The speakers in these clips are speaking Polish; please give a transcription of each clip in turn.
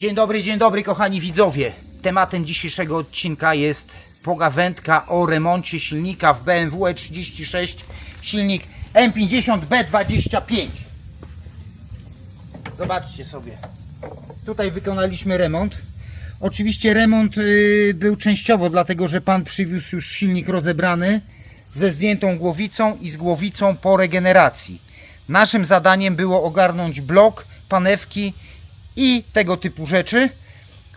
Dzień dobry, dzień dobry kochani widzowie. Tematem dzisiejszego odcinka jest pogawędka o remoncie silnika w BMW E36 silnik M50B25. Zobaczcie sobie. Tutaj wykonaliśmy remont. Oczywiście remont y, był częściowo, dlatego że pan przywiózł już silnik rozebrany ze zdjętą głowicą i z głowicą po regeneracji. Naszym zadaniem było ogarnąć blok, panewki i tego typu rzeczy.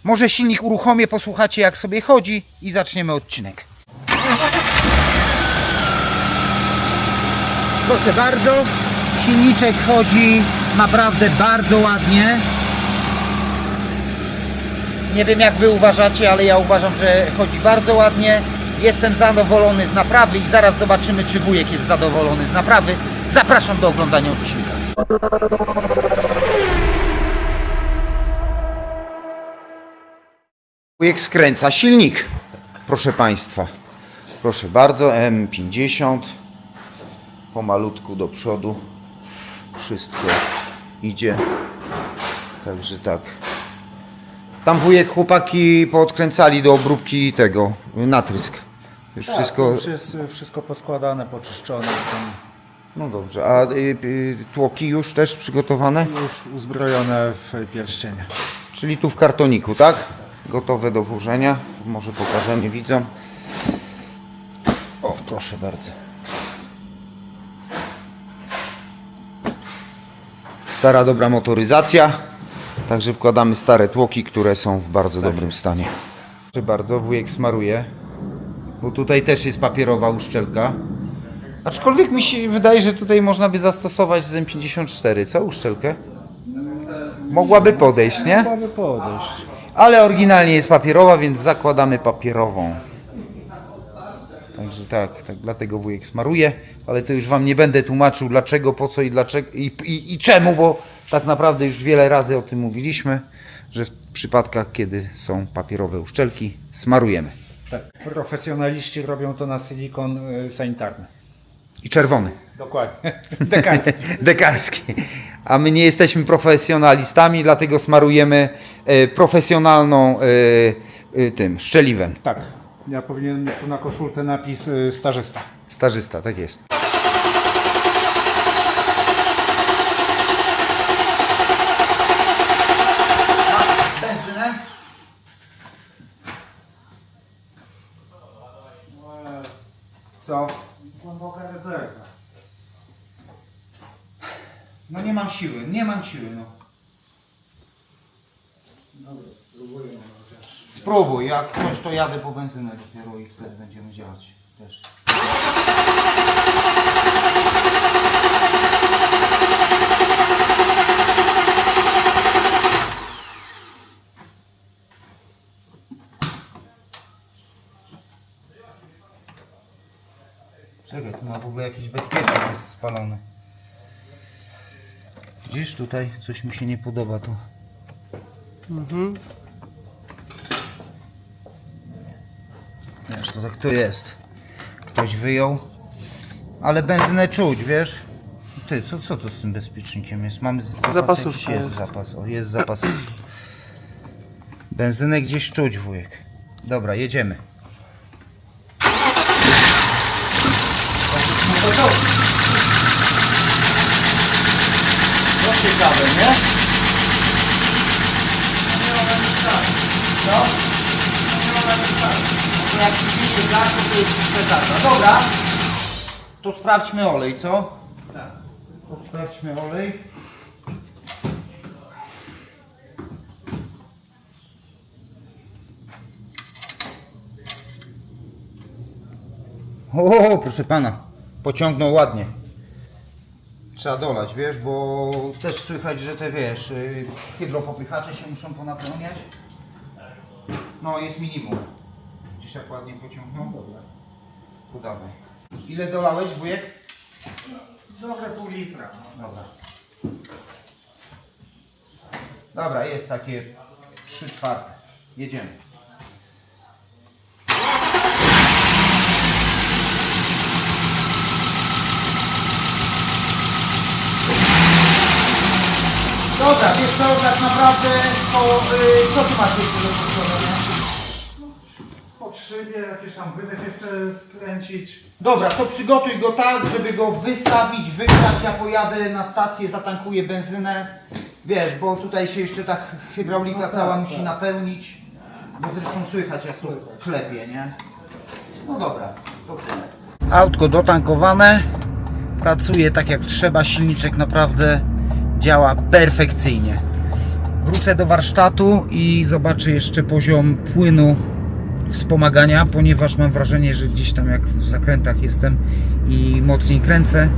Może silnik uruchomię, posłuchacie jak sobie chodzi i zaczniemy odcinek. Proszę bardzo, silniczek chodzi naprawdę bardzo ładnie. Nie wiem jak wy uważacie, ale ja uważam, że chodzi bardzo ładnie. Jestem zadowolony z naprawy i zaraz zobaczymy, czy wujek jest zadowolony z naprawy. Zapraszam do oglądania odcinka. Wujek skręca silnik, proszę Państwa. Proszę bardzo, M50. Pomalutku do przodu. Wszystko idzie. Także tak. Tam wujek chłopaki poodkręcali do obróbki tego, natrysk. Już Tak, wszystko. Już jest y, wszystko poskładane, poczyszczone. No dobrze. A y, y, tłoki już też przygotowane? już uzbrojone w pierścienie. Czyli tu w kartoniku, tak? Gotowe do włożenia. Może pokażemy widzom. O, proszę bardzo. Stara, dobra motoryzacja. Także wkładamy stare tłoki, które są w bardzo dobrym stanie. Proszę bardzo, wujek smaruje. Bo tutaj też jest papierowa uszczelka. Aczkolwiek mi się wydaje, że tutaj można by zastosować z M54. Co uszczelkę? Mogłaby podejść, nie? Mogłaby podejść. Ale oryginalnie jest papierowa, więc zakładamy papierową. Także tak, tak dlatego wujek smaruje, ale to już wam nie będę tłumaczył dlaczego, po co i dlaczego i, i, i czemu, bo tak naprawdę już wiele razy o tym mówiliśmy, że w przypadkach, kiedy są papierowe uszczelki, smarujemy. Tak. Profesjonaliści robią to na silikon y, sanitarny. I czerwony. Dokładnie. Dekarski. Dekarski. A my nie jesteśmy profesjonalistami, dlatego smarujemy e, profesjonalną e, e, tym szczeliwem. tak. Ja powinienem mieć tu na koszulce napis y, stażysta. Starzysta, tak jest. Benzynę? Co? Głęboka rezerwa. No nie mam siły, nie mam siły, no. Dobra, spróbuję chociaż. Spróbuj, jak coś to jadę po benzynę dopiero i wtedy będziemy działać też. Czekaj, tu ma w ogóle jakiś bezpiecznik jest spalony. Widzisz, tutaj coś mi się nie podoba tu. Wiesz, to tak to jest. Ktoś wyjął. Ale benzynę czuć, wiesz? Ty, co, co to z tym bezpiecznikiem jest? Mamy zapas Zapasówka jakiś? jest. zapas. O, jest zapasówka. Benzynę gdzieś czuć, wujek. Dobra, jedziemy. 15, tu jest 14. Dobra. To sprawdźmy olej, co? Tak. To sprawdźmy olej. O, proszę pana, pociągnął ładnie. Trzeba dolać, wiesz, bo też słychać, że te wiesz, y, hydropopychacze się muszą ponapełniać. No, jest minimum. Jak ładnie pociągnął? Dobra. Tu dawaj. Ile dolałeś, wujek? Dobre pół litra. Dobra. Dobra, jest takie 3 czwarte. Jedziemy. Dobra, wiesz co, tak naprawdę to y, co tu masz jeszcze do powiedzenia? Szybie jakieś tam wydech jeszcze skręcić. Dobra, to przygotuj go tak, żeby go wystawić, wygrać. Ja pojadę na stację, zatankuję benzynę. Wiesz, bo tutaj się jeszcze ta hydraulika No tak, cała tak. musi napełnić. Bo zresztą słychać jak to klepie, nie? No dobra, to tyle. Autko dotankowane. Pracuje tak jak trzeba. Silniczek naprawdę działa perfekcyjnie. Wrócę do warsztatu i zobaczę jeszcze poziom płynu wspomagania, ponieważ mam wrażenie, że gdzieś tam jak w zakrętach jestem i mocniej kręcę,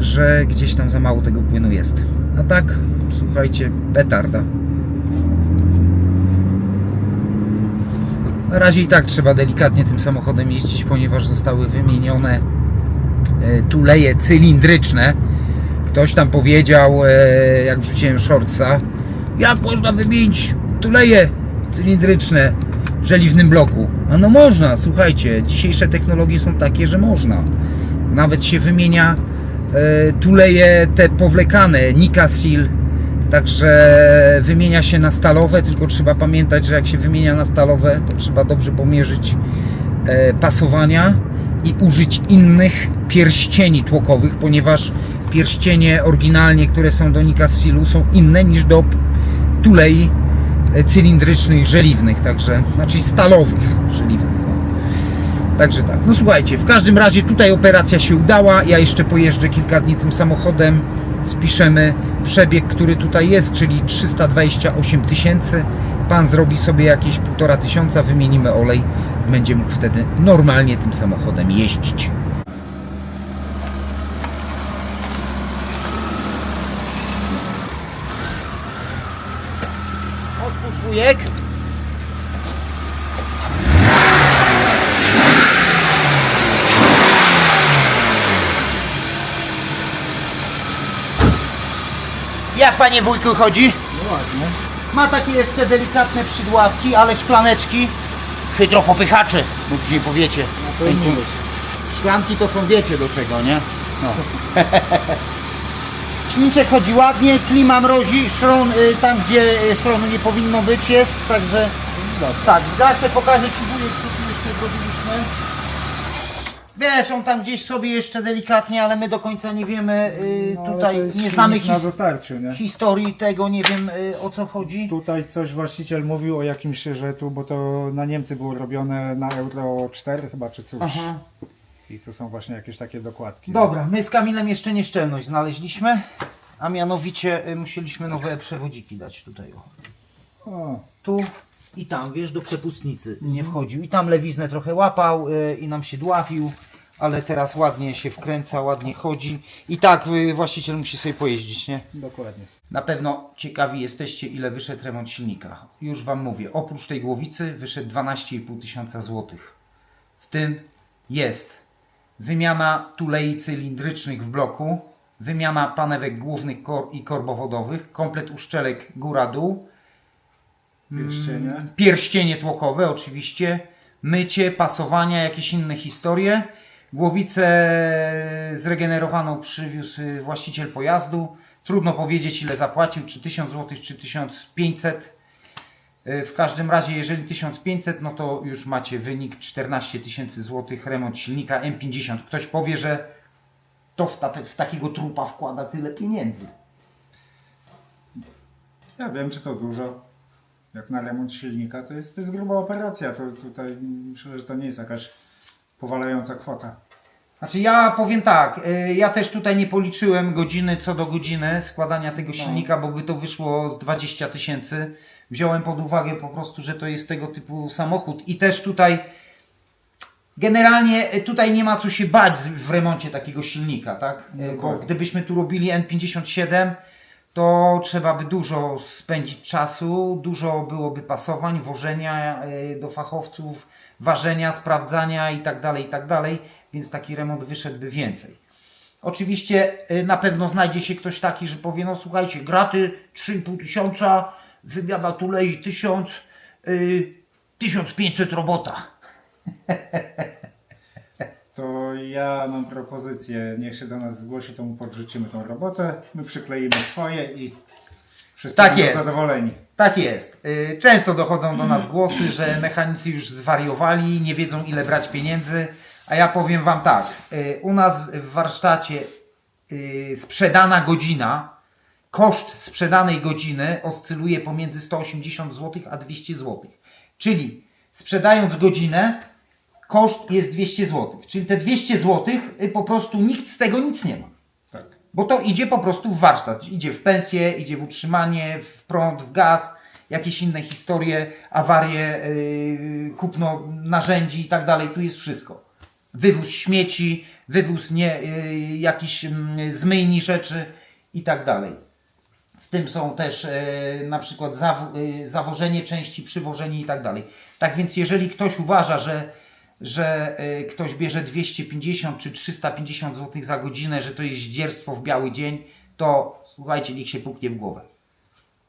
że gdzieś tam za mało tego płynu jest. A tak, słuchajcie, petarda. Na razie i tak trzeba delikatnie tym samochodem jeździć, ponieważ zostały wymienione e, tuleje cylindryczne. Ktoś tam powiedział, e, jak wrzuciłem shortsa, jak można wymienić tuleje cylindryczne żeliwnym bloku. A no można, słuchajcie, dzisiejsze technologie są takie, że można. Nawet się wymienia e, tuleje te powlekane, Nikasil, także wymienia się na stalowe, tylko trzeba pamiętać, że jak się wymienia na stalowe, to trzeba dobrze pomierzyć e, pasowania i użyć innych pierścieni tłokowych, ponieważ pierścienie oryginalnie, które są do Nikasilu są inne niż do tulei cylindrycznych, żeliwnych, także, znaczy stalowych żeliwnych. No. Także tak, no słuchajcie, w każdym razie tutaj operacja się udała, ja jeszcze pojeżdżę kilka dni tym samochodem, spiszemy przebieg, który tutaj jest, czyli 328 tysięcy, pan zrobi sobie jakieś półtora tysiąca, wymienimy olej, będzie mógł wtedy normalnie tym samochodem jeździć. Wujek. Jak panie wujku chodzi? No ładnie. Ma takie jeszcze delikatne przydławki, ale szklaneczki hydropopychacze, bo później powiecie. to i nie Szklanki to są wiecie do czego, nie? No. Silniczek chodzi ładnie, klima mrozi, szron y, tam gdzie y, szronu nie powinno być jest, także tak, zgaszę, pokażę Ci wujek, co tu jeszcze zrobiliśmy. Wiesz, on tam gdzieś sobie jeszcze delikatnie, ale my do końca nie wiemy, y, No, ale tutaj jest nie znamy na his dotarciu, nie? historii tego, nie wiem y, o co chodzi. Tutaj coś właściciel mówił o jakimś, że tu, bo to na Niemcy było robione na Euro 4 chyba, czy coś. Aha. I tu są właśnie jakieś takie dokładki. Dobra, my z Kamilem jeszcze nieszczelność znaleźliśmy, a mianowicie y, musieliśmy nowe przewodziki dać tutaj. O. O, Tu i tam, wiesz, do przepustnicy nie wchodził. I tam lewiznę trochę łapał y, i nam się dławił, ale teraz ładnie się wkręca, ładnie chodzi. I tak y, właściciel musi sobie pojeździć, nie? dokładnie. Na pewno ciekawi jesteście, ile wyszedł remont silnika. Już Wam mówię, oprócz tej głowicy wyszedł 12,5 tysiąca złotych. W tym jest wymiana tulei cylindrycznych w bloku, wymiana panewek głównych kor i korbowodowych, komplet uszczelek góra-dół, Pierścienie. pierścienie tłokowe oczywiście, mycie, pasowania, jakieś inne historie. Głowicę zregenerowaną przywiózł y, właściciel pojazdu. Trudno powiedzieć ile zapłacił, czy 1000 zł, czy 1500. Y, W każdym razie, jeżeli 1500, no to już macie wynik 14 tysięcy złotych, remont silnika M50. Ktoś powie, że to w, ta, w takiego trupa wkłada tyle pieniędzy. Ja wiem, czy to dużo. Jak na remont silnika, to jest, to jest gruba operacja. To tutaj myślę, że to nie jest jakaś powalająca kwota. Znaczy ja powiem tak, y, ja też tutaj nie policzyłem godziny co do godziny składania tego silnika, bo by to wyszło z 20 tysięcy. Wziąłem pod uwagę po prostu, że to jest tego typu samochód i też tutaj generalnie y, tutaj nie ma co się bać w remoncie takiego silnika, tak? Y, Bo gdybyśmy tu robili N57, to trzeba by dużo spędzić czasu, dużo byłoby pasowań, wożenia y, do fachowców, ważenia, sprawdzania i tak dalej, i tak dalej, więc taki remont wyszedłby więcej. Oczywiście na pewno znajdzie się ktoś taki, że powie, no słuchajcie, graty 3,5 tysiąca, wymiana tulei 1000, y, 1500 robota. To ja mam propozycję, niech się do nas zgłosi, to mu podrzucimy tą robotę, my przykleimy swoje i Wszyscy Tak będą jest. zadowoleni. Tak jest. Y, Często dochodzą do nas głosy, że mechanicy już zwariowali, nie wiedzą ile brać pieniędzy, a ja powiem Wam tak. y, U nas w warsztacie y, sprzedana godzina, koszt sprzedanej godziny oscyluje pomiędzy 180 zł a 200 zł. Czyli sprzedając godzinę, koszt jest 200 zł. Czyli te 200 zł y, po prostu nikt z tego nic nie ma. Tak. Bo to idzie po prostu w warsztat. Idzie w pensję, idzie w utrzymanie, w prąd, w gaz, jakieś inne historie, awarie, yy, kupno narzędzi i tak dalej. Tu jest wszystko. Wywóz śmieci, wywóz nie, yy, jakichś yy, zmyjni rzeczy i tak dalej. W tym są też yy, na przykład yy, zawożenie części, przywożenie i tak dalej. Tak więc jeżeli ktoś uważa, że że y, ktoś bierze 250 czy 350 zł za godzinę, że to jest zdzierstwo w biały dzień, to słuchajcie, niech się puknie w głowę.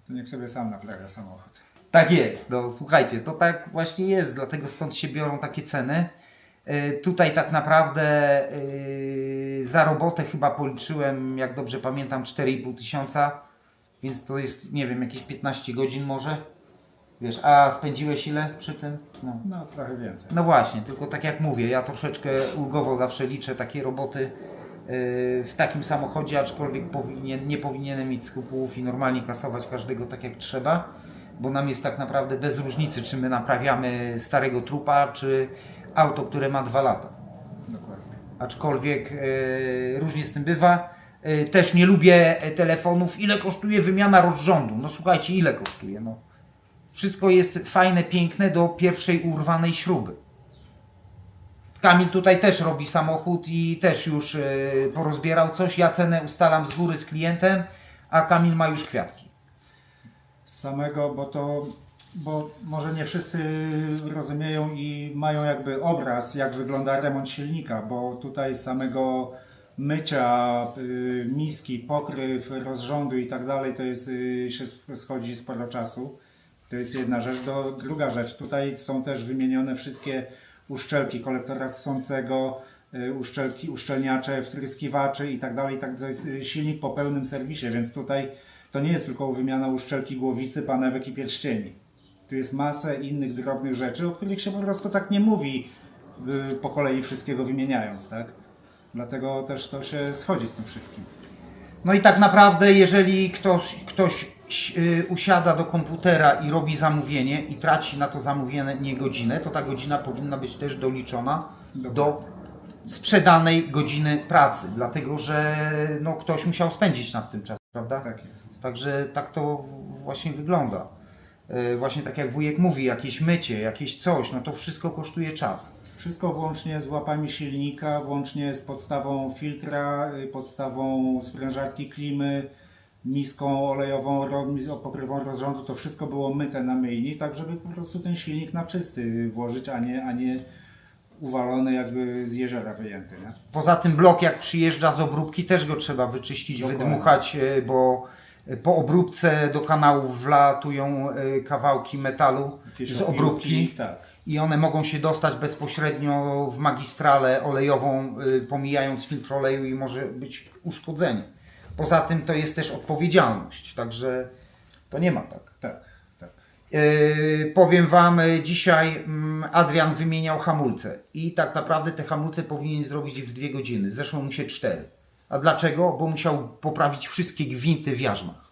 To niech sobie sam naprawia samochód. Tak jest, no słuchajcie, to tak właśnie jest, dlatego stąd się biorą takie ceny. Tutaj tak naprawdę y, za robotę chyba policzyłem, jak dobrze pamiętam, 4,5 tysiąca, więc to jest, nie wiem, jakieś 15 godzin może. Wiesz, a spędziłeś ile przy tym? No. No trochę więcej. No właśnie, tylko tak jak mówię, ja troszeczkę ulgowo zawsze liczę takie roboty yy, w takim samochodzie, aczkolwiek powinien, nie powinienem mieć skrupułów i normalnie kasować każdego tak jak trzeba, bo nam jest tak naprawdę bez różnicy, czy my naprawiamy starego trupa, czy auto, które ma dwa lata. Dokładnie. Aczkolwiek yy, różnie z tym bywa. Yy, też nie lubię e, telefonów. Ile kosztuje wymiana rozrządu? No słuchajcie, ile kosztuje? No. Wszystko jest fajne, piękne do pierwszej urwanej śruby. Kamil tutaj też robi samochód i też już yy, porozbierał coś. Ja cenę ustalam z góry z klientem, a Kamil ma już kwiatki. Samego, bo to, bo może nie wszyscy rozumieją i mają jakby obraz, jak wygląda remont silnika, bo tutaj samego mycia, y, miski, pokryw, rozrządu i tak dalej, to jest, y, się sch- schodzi sporo czasu. To jest jedna rzecz. Do, druga rzecz, tutaj są też wymienione wszystkie uszczelki kolektora ssącego, y, uszczelki, uszczelniacze, wtryskiwacze i tak dalej. Tak, to jest silnik po pełnym serwisie, więc tutaj to nie jest tylko wymiana uszczelki głowicy, panewek i pierścieni. Tu jest masę innych drobnych rzeczy, o których się po prostu tak nie mówi po kolei wszystkiego wymieniając, tak? Dlatego też to się schodzi z tym wszystkim. No i tak naprawdę, jeżeli ktoś, ktoś yy, usiada do komputera i robi zamówienie i traci na to zamówienie godzinę, to ta godzina powinna być też doliczona do sprzedanej godziny pracy, dlatego że no, ktoś musiał spędzić nad tym czas, prawda? Tak jest. Także tak to właśnie wygląda. Yy, Właśnie tak jak wujek mówi, jakieś mycie, jakieś coś, no to wszystko kosztuje czas. Wszystko włącznie z łapami silnika, włącznie z podstawą filtra, y, podstawą sprężarki klimy, miską olejową, pokrywą rozrządu, to wszystko było myte na myjni, tak żeby po prostu ten silnik na czysty włożyć, a nie, a nie uwalony jakby z jeziora wyjęty. Nie? Poza tym blok jak przyjeżdża z obróbki też go trzeba wyczyścić, Dokładnie. wydmuchać, e, bo po obróbce do kanałów wlatują kawałki metalu z obróbki Tak. I one mogą się dostać bezpośrednio w magistralę olejową, e, pomijając filtr oleju i może być uszkodzenie. Poza tym to jest też odpowiedzialność, także to nie ma tak. Tak, tak. Yy, powiem Wam, y, dzisiaj mm, Adrian wymieniał hamulce i tak naprawdę te hamulce powinien zrobić w dwie godziny. Zeszło mu się cztery. A dlaczego? Bo musiał poprawić wszystkie gwinty w jarzmach.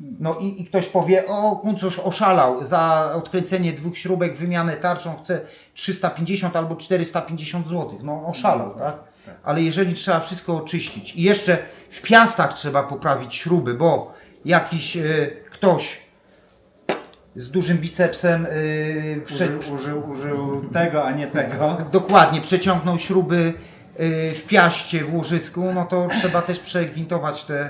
No i, i ktoś powie, o kuncoś oszalał, za odkręcenie dwóch śrubek, wymianę tarczą chce 350 albo 450 zł. No oszalał, No, tak? tak. Ale jeżeli trzeba wszystko oczyścić i jeszcze w piastach trzeba poprawić śruby, bo jakiś y, ktoś z dużym bicepsem yy, prze, Użył, użył, użył tego, a nie tego. dokładnie przeciągnął śruby yy, w piaście, w łożysku, no to trzeba też przegwintować te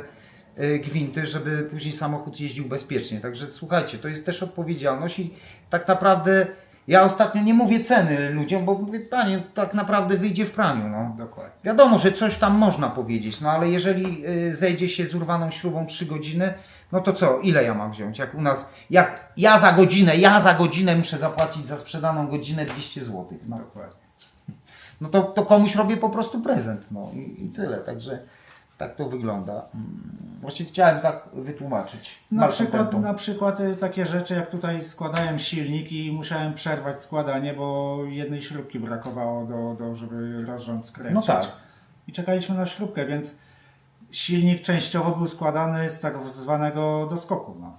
gwinty, żeby później samochód jeździł bezpiecznie. Także słuchajcie, to jest też odpowiedzialność i tak naprawdę ja ostatnio nie mówię ceny ludziom, bo mówię, panie, tak naprawdę wyjdzie w praniu. No. Dokładnie. Wiadomo, że coś tam można powiedzieć, no ale jeżeli y, zejdzie się z urwaną śrubą 3 godziny, no to co, ile ja mam wziąć? Jak u nas, jak ja za godzinę, ja za godzinę muszę zapłacić za sprzedaną godzinę 200 zł. No, Dokładnie. no to, to komuś robię po prostu prezent, no i, i tyle. Także Tak to wygląda. Mm, Właśnie chciałem tak wytłumaczyć. Na przykład, na przykład y, takie rzeczy, jak tutaj składałem silnik i musiałem przerwać składanie, bo jednej śrubki brakowało, do, do, żeby rozrząd skręcić. No tak. I czekaliśmy na śrubkę, więc silnik częściowo był składany z tak zwanego doskoku no,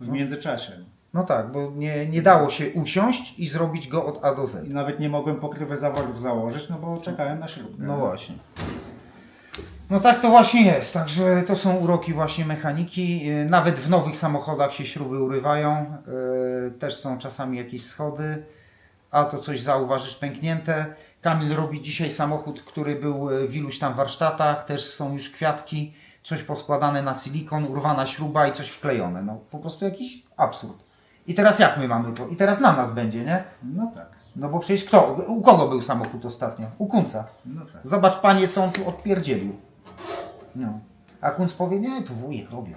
w międzyczasie. No tak, bo nie, nie dało się usiąść i zrobić go od A do Z. I nawet nie mogłem pokrywy zaworów założyć, no bo czekałem na śrubkę. No właśnie. No tak to właśnie jest, także to są uroki właśnie mechaniki. Yy, Nawet w nowych samochodach się śruby urywają, yy, też są czasami jakieś schody, a to coś zauważysz pęknięte. Kamil robi dzisiaj samochód, który był yy, w iluś tam warsztatach, też są już kwiatki, coś poskładane na silikon, urwana śruba i coś wklejone. No po prostu jakiś absurd. I teraz jak my mamy to? I teraz na nas będzie, nie? No tak, No bo przecież kto? U kogo był samochód ostatnio? U Kunca. no tak. Zobacz panie, co on tu odpierdzielił. No. A Kunc powie, nie, tu wujek robił.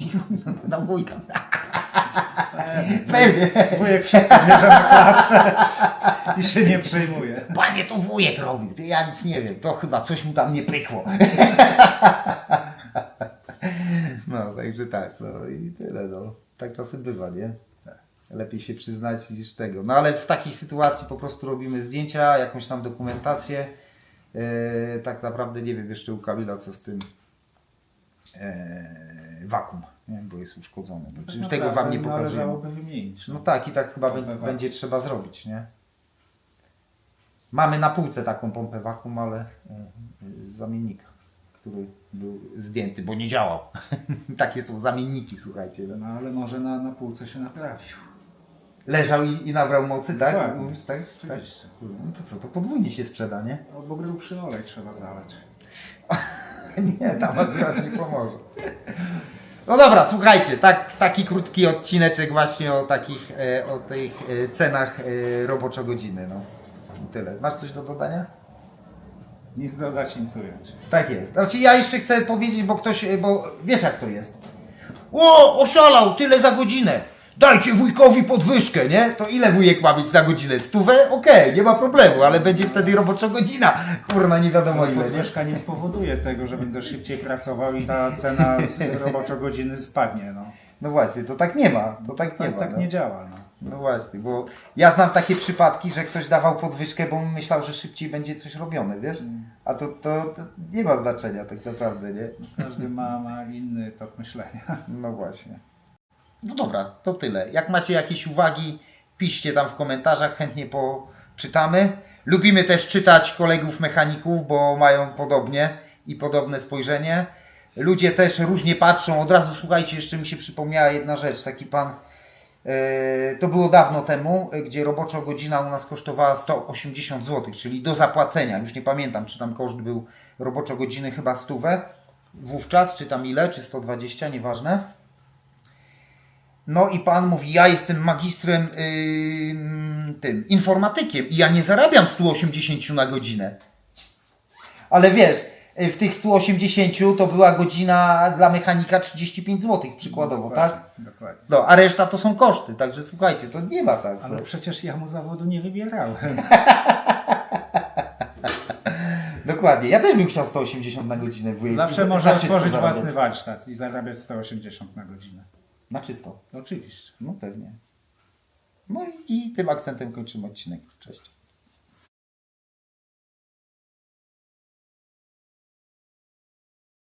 Na wujka. Pewnie. Wujek wszystko bierze na klatę i się nie przejmuje. Panie, to wujek robił. Ty ja nic nie wiem. To chyba coś mu tam nie pykło. No, także tak. No i tyle. No. Tak czasem bywa, nie? Lepiej się przyznać niż tego. No ale w takiej sytuacji po prostu robimy zdjęcia, jakąś tam dokumentację. E, tak naprawdę nie wiem jeszcze u Kamila co z tym e, wakum, nie? bo jest uszkodzony. Także już tego wam nie pokazuję. Należałoby wymienić. No tak, i tak chyba będzie trzeba zrobić, nie? Mamy na półce taką pompę wakum, ale e, z zamiennika, który był zdjęty, bo nie działał. Takie są zamienniki, słuchajcie. No. No ale może na, na półce się naprawił. Leżał i, i nabrał mocy, tak? Dokładnie. Mówisz, tak? tak? Oczywiście. No to co, to podwójnie się sprzeda, nie? Albo grubszy olej trzeba zalać. Nie, tam akurat nie pomoże. No dobra, słuchajcie, tak, taki krótki odcineczek właśnie o takich, e, o tych e, cenach e, roboczo-godziny, no. I Tyle. Masz coś do dodania? Nic dodać, nic ująć. Tak jest. Znaczy ja jeszcze chcę powiedzieć, bo ktoś, e, bo wiesz jak to jest. O, oszalał, tyle za godzinę. Dajcie wujkowi podwyżkę, nie? To ile wujek ma mieć na godzinę? Stówę? Okej, nie ma problemu, ale będzie wtedy robocza godzina. Kurna, nie wiadomo ile, nie? Podwyżka nie spowoduje tego, że będę szybciej pracował i ta cena z roboczo godziny spadnie. No. No właśnie, to tak nie ma. To tak nie Tak, ma. tak no. nie działa. No. No właśnie, bo ja znam takie przypadki, że ktoś dawał podwyżkę, bo myślał, że szybciej będzie coś robione, wiesz? A to, to, to nie ma znaczenia tak naprawdę, nie? Każdy ma, ma inny tok myślenia. No właśnie. No dobra, to tyle. Jak macie jakieś uwagi, piszcie tam w komentarzach, chętnie poczytamy. Lubimy też czytać kolegów mechaników, bo mają podobnie i podobne spojrzenie. Ludzie też różnie patrzą. Od razu słuchajcie, jeszcze mi się przypomniała jedna rzecz. Taki pan, e, to było dawno temu, gdzie robocza godzina u nas kosztowała 180 zł, czyli do zapłacenia. Już nie pamiętam, czy tam koszt był roboczo godziny chyba stówę wówczas, czy tam ile, czy 120, nieważne. No i pan mówi, ja jestem magistrem ym, tym, informatykiem i ja nie zarabiam 180 na godzinę. Ale wiesz, y, w tych 180 to była godzina dla mechanika 35 zł przykładowo, tak? Dokładnie. No, a reszta to są koszty, także słuchajcie, to nie ma tak. Ale no. przecież ja mu zawodu nie wybierałem. Dokładnie, ja też bym chciał 180 na godzinę. Zawsze można otworzyć własny warsztat i zarabiać 180 na godzinę. Na czysto, Oczywiście. no pewnie. No i, i tym akcentem kończymy odcinek. Cześć.